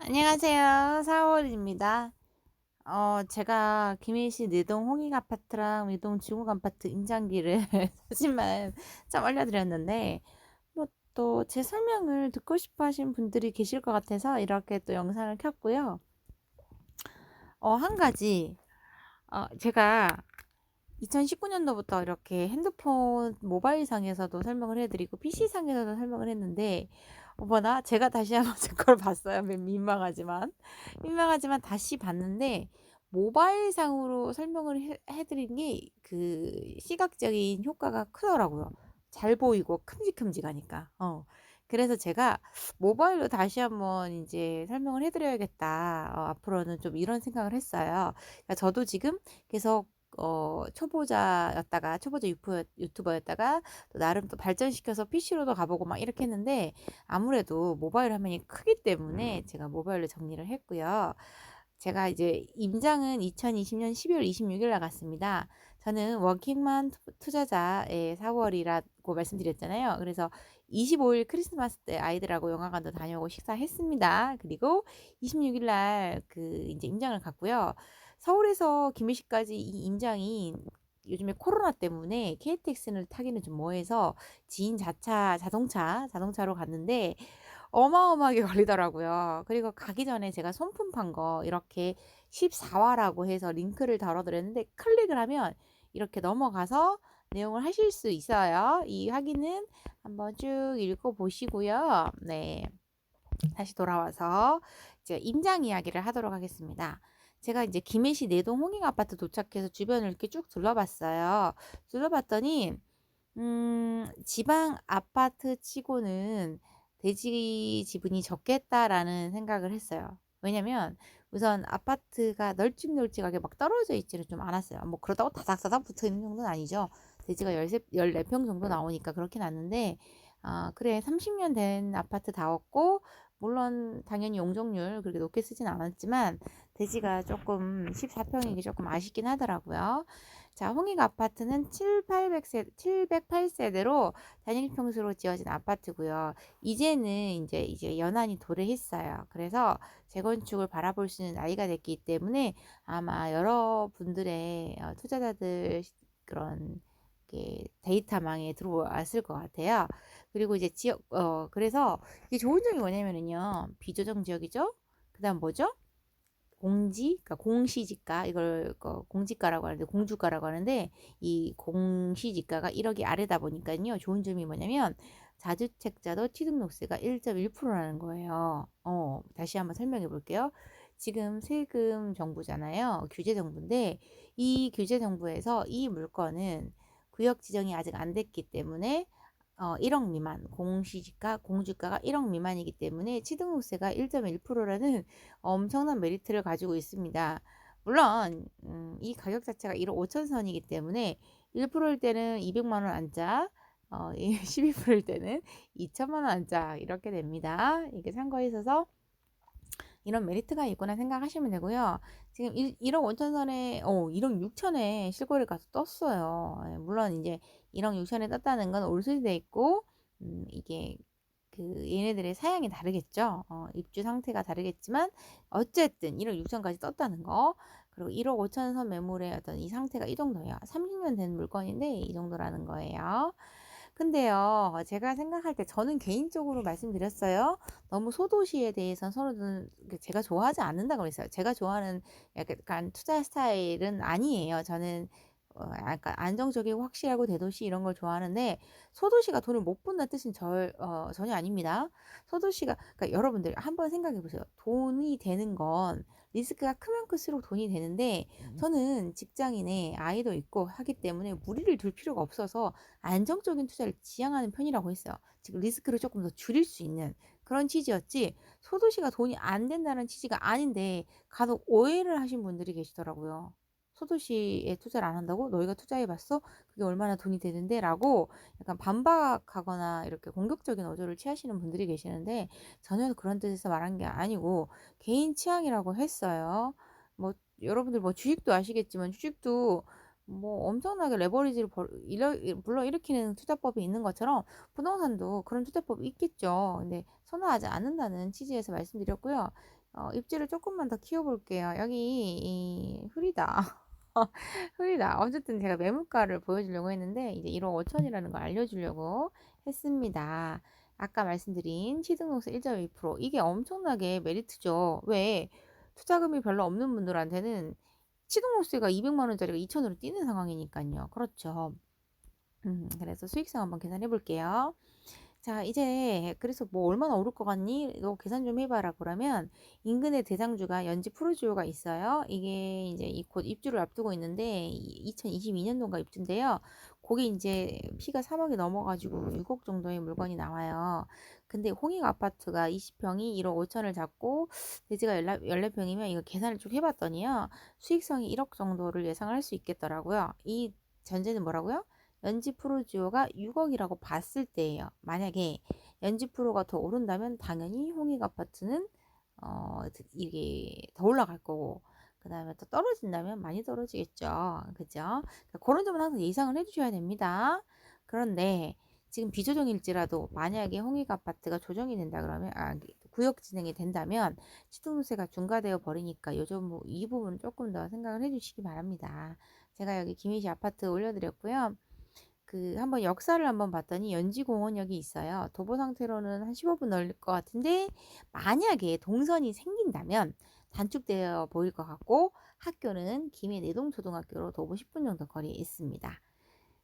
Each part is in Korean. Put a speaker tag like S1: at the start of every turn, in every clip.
S1: 안녕하세요. 4월입니다. 어, 제가 김해시 내동 홍익 아파트랑 외동 중국 아파트 임장기를 사진만 좀 올려드렸는데, 뭐 또 제 설명을 듣고 싶어 하신 분들이 계실 것 같아서 이렇게 또 영상을 켰고요. 어, 한 가지, 어, 제가 2019년도부터 이렇게 핸드폰 모바일상에서도 설명을 해드리고 PC상에서도 설명을 했는데 어머나 제가 다시 한번 제 걸 봤어요. 민망하지만 민망하지만 다시 봤는데 모바일상으로 설명을 해, 해드린 게 그 시각적인 효과가 크더라고요. 잘 보이고 큼직큼직하니까. 어. 그래서 제가 모바일로 다시 한번 이제 설명을 해드려야겠다. 어, 앞으로는 좀 이런 생각을 했어요. 그러니까 저도 지금 계속 어, 초보자였다가 초보자 유튜버, 유튜버였다가 또 나름 또 발전시켜서 PC로도 가보고 막 이렇게 했는데 아무래도 모바일 화면이 크기 때문에 제가 모바일로 정리를 했고요. 제가 이제 임장은 2020년 12월 26일 나갔습니다. 저는 워킹만 투자자의 4월이라고 말씀드렸잖아요. 그래서 25일 크리스마스 때 아이들하고 영화관도 다녀오고 식사했습니다. 그리고 26일 날 그 이제 임장을 갔고요. 서울에서 김해시까지 이 임장이 요즘에 코로나 때문에 KTX를 타기는 좀 뭐해서 지인 자차 자동차 자동차로 갔는데 어마어마하게 걸리더라고요. 그리고 가기 전에 제가 손품 판 거 이렇게 14화라고 해서 링크를 달아드렸는데 클릭을 하면 이렇게 넘어가서 내용을 하실 수 있어요. 이 확인은 한번 쭉 읽어 보시고요. 네. 다시 돌아와서 이제 임장 이야기를 하도록 하겠습니다. 제가 이제 김해시 내동 홍익 아파트 도착해서 주변을 이렇게 쭉 둘러봤어요. 둘러봤더니 음, 지방 아파트 치고는 대지 지분이 적겠다라는 생각을 했어요. 왜냐면 우선 아파트가 널찍널찍하게 막 떨어져 있지는 좀 않았어요. 뭐 그러다고 다닥다닥 붙어 있는 정도는 아니죠. 대지가 13, 14평 정도 나오니까 그렇긴 않는데 아, 그래 30년 된 아파트 다웠고 물론 당연히 용적률 그렇게 높게 쓰진 않았지만 대지가 조금 14평이기 조금 아쉽긴 하더라고요. 자, 홍익 아파트는 7, 800세, 708세대로 단일 평수로 지어진 아파트고요. 이제는 이제 이제 연한이 도래했어요. 그래서 재건축을 바라볼 수 있는 나이가 됐기 때문에 아마 여러분들의 어, 투자자들 그런 데이터망에 들어왔을 것 같아요. 그리고 이제 지역 어 그래서 이게 좋은 점이 뭐냐면은요 비조정 지역이죠. 그다음 뭐죠? 공지, 그러니까 공시지가 이걸 공지가라고 하는데 공주가라고 하는데 이 공시지가가 1억이 아래다 보니까요 좋은 점이 뭐냐면 자주택자도 취등록세가 1.1%라는 거예요. 어 다시 한번 설명해 볼게요. 지금 세금 정부잖아요. 규제 정부인데 이 규제 정부에서 이 물건은 구역 지정이 아직 안 됐기 때문에 어, 1억 미만, 공시지가, 공주가가 1억 미만이기 때문에 취등록세가 1.1%라는 엄청난 메리트를 가지고 있습니다. 물론 음, 이 가격 자체가 1억 5천 선이기 때문에 1%일 때는 200만 원 안짜, 어, 12%일 때는 2천만 원 안짜 이렇게 됩니다. 이게 참고에 있어서 이런 메리트가 있구나 생각하시면 되고요. 지금 1, 1억 5천 선에, 어, 1억 6천에 실거래 가서 떴어요. 예, 물론 이제 1억 6천에 떴다는 건 올수돼 있고, 음, 이게 그 얘네들의 사양이 다르겠죠. 어, 입주 상태가 다르겠지만 어쨌든 1억 6천까지 떴다는 거. 그리고 1억 5천 선 매물의 어떤 이 상태가 이 정도예요. 30년 된 물건인데 이 정도라는 거예요. 근데요, 제가 생각할 때 저는 개인적으로 말씀드렸어요. 너무 소도시에 대해서 서로는 제가 좋아하지 않는다고 그랬어요. 제가 좋아하는 약간 투자 스타일은 아니에요. 저는 어, 약간 안정적이고 확실하고 대도시 이런 걸 좋아하는데 소도시가 돈을 못 번다는 뜻은 절, 어, 전혀 아닙니다. 소도시가 그러니까 여러분들 한번 생각해 보세요. 돈이 되는 건 리스크가 크면 클수록 돈이 되는데 음. 저는 직장인의 아이도 있고 하기 때문에 무리를 둘 필요가 없어서 안정적인 투자를 지향하는 편이라고 했어요. 지금 리스크를 조금 더 줄일 수 있는 그런 취지였지 소도시가 돈이 안 된다는 취지가 아닌데 간혹 오해를 하신 분들이 계시더라고요. 소도시에 투자를 안 한다고? 너희가 투자해봤어? 그게 얼마나 돈이 되는데? 라고 약간 반박하거나 이렇게 공격적인 어조를 취하시는 분들이 계시는데 전혀 그런 뜻에서 말한 게 아니고 개인 취향이라고 했어요. 뭐 여러분들 뭐 주식도 아시겠지만 주식도 뭐 엄청나게 레버리지를 불러일으키는 투자법이 있는 것처럼 부동산도 그런 투자법이 있겠죠. 근데 선호하지 않는다는 취지에서 말씀드렸고요. 어, 입지를 조금만 더 키워볼게요. 여기 이 흐리다. 흐리다. 어쨌든 제가 매물가를 보여주려고 했는데 이제 1억 5천이라는 걸 알려주려고 했습니다. 아까 말씀드린 시등록세 1.2% 이게 엄청나게 메리트죠. 왜? 투자금이 별로 없는 분들한테는 시등록세가 200만 원짜리가 2천으로 뛰는 상황이니까요. 그렇죠. 음, 그래서 수익성 한번 계산해 볼게요. 자, 이제 그래서 뭐 얼마나 오를 것 같니? 너 계산 좀 해봐라. 그러면 인근의 대장주가 연지 프로지오가 있어요. 이게 이제 이 곧 입주를 앞두고 있는데 2022년도가 입주인데요. 거기 이제 피가 3억이 넘어가지고 6억 정도의 물건이 나와요. 근데 홍익 아파트가 20평이 1억 5천을 잡고 대지가 14평이면 이거 계산을 쭉 해봤더니요. 수익성이 1억 정도를 예상을 할수 있겠더라고요. 이 전제는 뭐라고요? 연지 프로지오가 6억이라고 봤을 때예요. 만약에 연지 프로가 더 오른다면 당연히 홍익 아파트는 어, 이게 더 올라갈 거고 그 다음에 또 떨어진다면 많이 떨어지겠죠. 그죠? 그러니까 그런 점은 항상 예상을 해주셔야 됩니다. 그런데 지금 비조정일지라도 만약에 홍익 아파트가 조정이 된다 그러면 아, 구역 진행이 된다면 시등록세가 중과되어 버리니까 요즘 뭐이 부분 조금 더 생각을 해주시기 바랍니다. 제가 여기 김희시 아파트 올려드렸고요. 그 한번 역사를 한번 봤더니 연지공원역이 있어요. 도보 상태로는 한 15분 걸릴 것 같은데 만약에 동선이 생긴다면 단축되어 보일 것 같고 학교는 김해 내동초등학교로 도보 10분 정도 거리에 있습니다.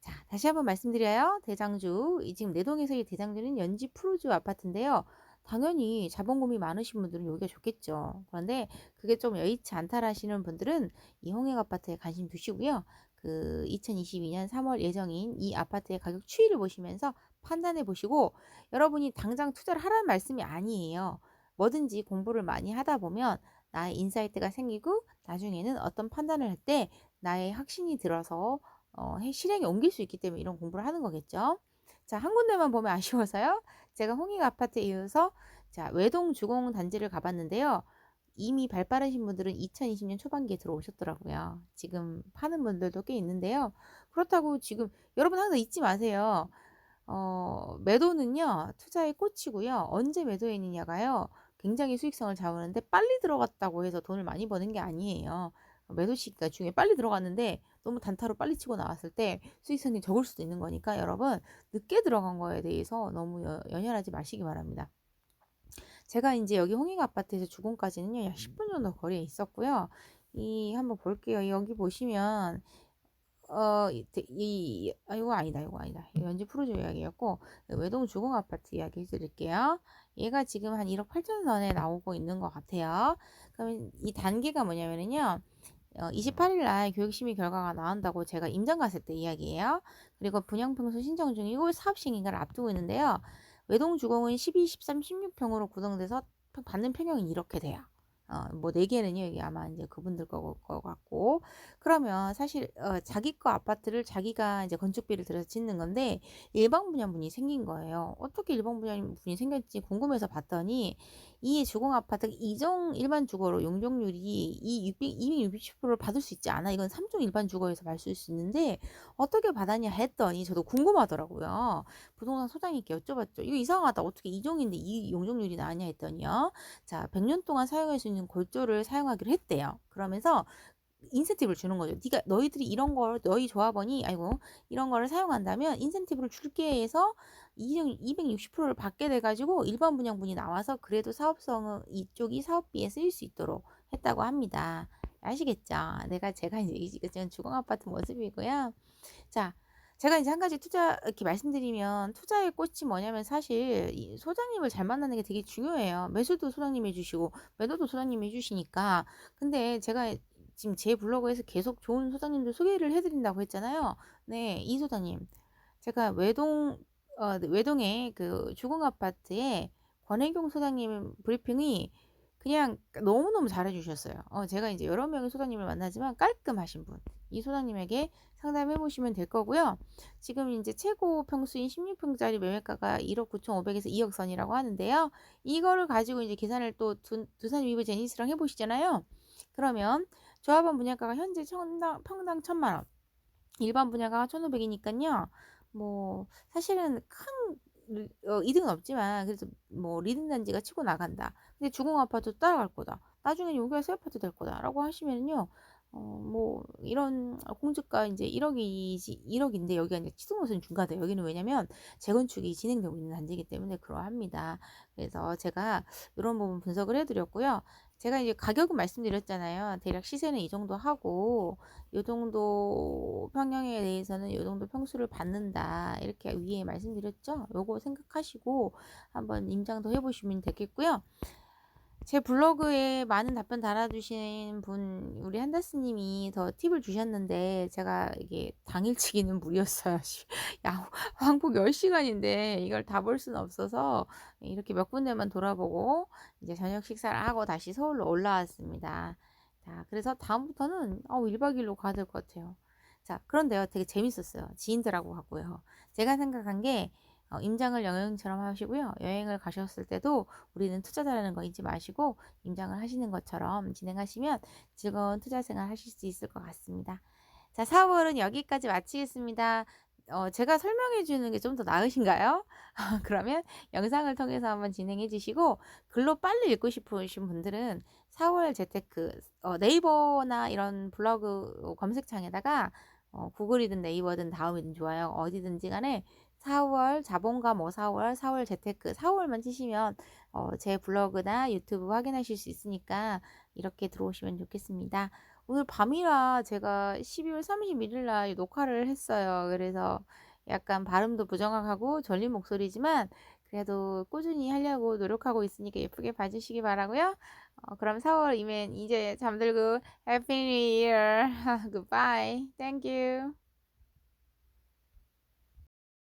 S1: 자, 다시 한번 말씀드려요. 대장주, 지금 내동에서 이 대장주는 연지 프로주 아파트인데요. 당연히 자본금이 많으신 분들은 여기가 좋겠죠. 그런데 그게 좀 여의치 않다라시는 분들은 이 홍익 아파트에 관심 두시고요. 그 2022년 3월 예정인 이 아파트의 가격 추이를 보시면서 판단해 보시고 여러분이 당장 투자를 하라는 말씀이 아니에요. 뭐든지 공부를 많이 하다 보면 나의 인사이트가 생기고 나중에는 어떤 판단을 할 때 나의 확신이 들어서 어, 실행에 옮길 수 있기 때문에 이런 공부를 하는 거겠죠. 자, 한 군데만 보면 아쉬워서요. 제가 홍익 아파트에 이어서 자, 외동 주공 단지를 가봤는데요. 이미 발 빠르신 분들은 2020년 초반기에 들어오셨더라고요. 지금 파는 분들도 꽤 있는데요. 그렇다고 지금 여러분 항상 잊지 마세요. 어, 매도는요, 투자의 꽃이고요. 언제 매도했느냐가요, 굉장히 수익성을 잡으는데 빨리 들어갔다고 해서 돈을 많이 버는 게 아니에요. 매도 시기가 중에 빨리 들어갔는데 너무 단타로 빨리 치고 나왔을 때 수익성이 적을 수도 있는 거니까 여러분 늦게 들어간 거에 대해서 너무 연연하지 마시기 바랍니다. 제가 이제 여기 홍익 아파트에서 주공까지는요, 약 10분 정도 거리에 있었고요. 이 한번 볼게요. 여기 보시면 어, 이, 이 아, 이거 아니다, 이거 아니다. 연지 프로조 이야기였고 외동 주공 아파트 이야기 해드릴게요. 얘가 지금 한 1억 8천 선에 나오고 있는 것 같아요. 그러면 이 단계가 뭐냐면은요. 어, 28일 날 교육심의 결과가 나온다고 제가 임장 갔을 때 이야기예요. 그리고 분양평수 신청 중이고 사업 시행인가를 앞두고 있는데요. 외동 주공은 12, 13, 16평으로 구성돼서 받는 평형이 이렇게 돼요. 어, 뭐, 네 개는요, 이게 아마 이제 그분들 거, 거 같고. 그러면 사실, 어, 자기 거 아파트를 자기가 이제 건축비를 들여서 짓는 건데, 일반 분양분이 생긴 거예요. 어떻게 일반 분양분이 생겼지 궁금해서 봤더니, 이 주공 아파트 이종 일반 주거로 용적률이 이 600, 260%를 받을 수 있지 않아. 이건 3종 일반 주거에서 받을 수 있는데, 어떻게 받았냐 했더니, 저도 궁금하더라고요. 부동산 소장님께 여쭤봤죠. 이거 이상하다. 어떻게 이종인데 이 용적률이 나냐 했더니요. 자, 100년 동안 사용할 수 있는 골조를 사용하기로 했대요. 그러면서 인센티브를 주는 거죠. 네가 너희들이 이런 걸 너희 조합원이 아이고 이런 거를 사용한다면 인센티브를 줄게 해서 260%를 받게 돼 가지고 일반 분양분이 나와서 그래도 사업성은 이쪽이 사업비에 쓰일 수 있도록 했다고 합니다. 아시겠죠? 내가 제가 이제 지금 주공 아파트 모습이고요. 자, 제가 이제 한 가지 투자 이렇게 말씀드리면 투자의 꽃이 뭐냐면 사실 이 소장님을 잘 만나는 게 되게 중요해요. 매수도 소장님이 해주시고 매도도 소장님이 해주시니까 근데 제가 지금 제 블로그에서 계속 좋은 소장님들 소개를 해드린다고 했잖아요. 네, 이 소장님 제가 외동 어, 외동의 그 주공 아파트에 권혜경 소장님 브리핑이 그냥 너무너무 잘해주셨어요. 어, 제가 이제 여러 명의 소장님을 만나지만 깔끔하신 분. 이 소장님에게 상담해 보시면 될 거고요. 지금 이제 최고 평수인 16평짜리 매매가가 1억 9,500에서 2억 선이라고 하는데요. 이거를 가지고 이제 계산을 또 두, 두산 위브 제니스랑 해보시잖아요. 그러면 조합원 분양가가 현재 평당, 평당 1천만 원. 일반 분양가가 1,500이니까요. 뭐 사실은 큰리어 이득은 없지만 그래도 뭐 "리듬 단지가 치고 나간다. 근데 주공 아파도 따라갈 거다. 나중엔 여기가 새 아파트 될 거다."라고 하시면은요. 어 뭐 이런 공주가 인제 1 억이지 1 억인데 여기가 인제 치등록세는 중과돼요. 여기는 왜냐면 재건축이 진행되고 있는 단지이기 때문에 그러합니다. 그래서 제가 요런 부분 분석을 해 드렸고요. 제가 이제 가격은 말씀드렸잖아요. 대략 시세는 이 정도 하고 요 정도 평형에 대해서는 요 정도 평수를 받는다. 이렇게 위에 말씀드렸죠. 요거 생각하시고 한번 임장도 해 보시면 되겠고요. 제 블로그에 많은 답변 달아주신 분 우리 한다스 님이 더 팁을 주셨는데 제가 이게 당일치기는 무리였어요. 시야 왕복 10 시간인데 이걸 다 볼 수는 없어서 이렇게 몇 군데만 돌아보고 이제 저녁 식사를 하고 다시 서울로 올라왔습니다. 자 그래서 다음부터는 어우 1박 2 일로 가야 될 것 같아요. 자 그런데요 되게 재밌었어요. 지인들하고 가고요. 제가 생각한 게어 임장을 여행처럼 하시고요. 여행을 가셨을 때도 우리는 투자자라는 거 잊지 마시고 임장을 하시는 것처럼 진행하시면 즐거운 투자 생활 하실 수 있을 것 같습니다. 자 4 월은 여기까지 마치겠습니다. 어 제가 설명해 주는 게 좀 더 나으신가요? 그러면 영상을 통해서 한번 진행해 주시고 글로 빨리 읽고 싶으신 분들은 4월 재테크 어 네이버나 이런 블로그 검색창에다가 어 구글이든 네이버든 다음이든 좋아요. 어디든지 간에 4월 자본가 뭐4 월, 4월 재테크 4 월만 치시면 어 제 블로그나 유튜브 확인하실 수 있으니까 이렇게 들어오시면 좋겠습니다. 오늘 밤이라 제가 12월 31일 날 녹화를 했어요. 그래서 약간 발음도 부정확하고 절린 목소리지만 그래도 꾸준히 하려고 노력하고 있으니까 예쁘게 봐 주시기 바라고요. 어 그럼 4월 이면 이제 잠들고 해피 뉴 이어. 굿바이. 땡큐.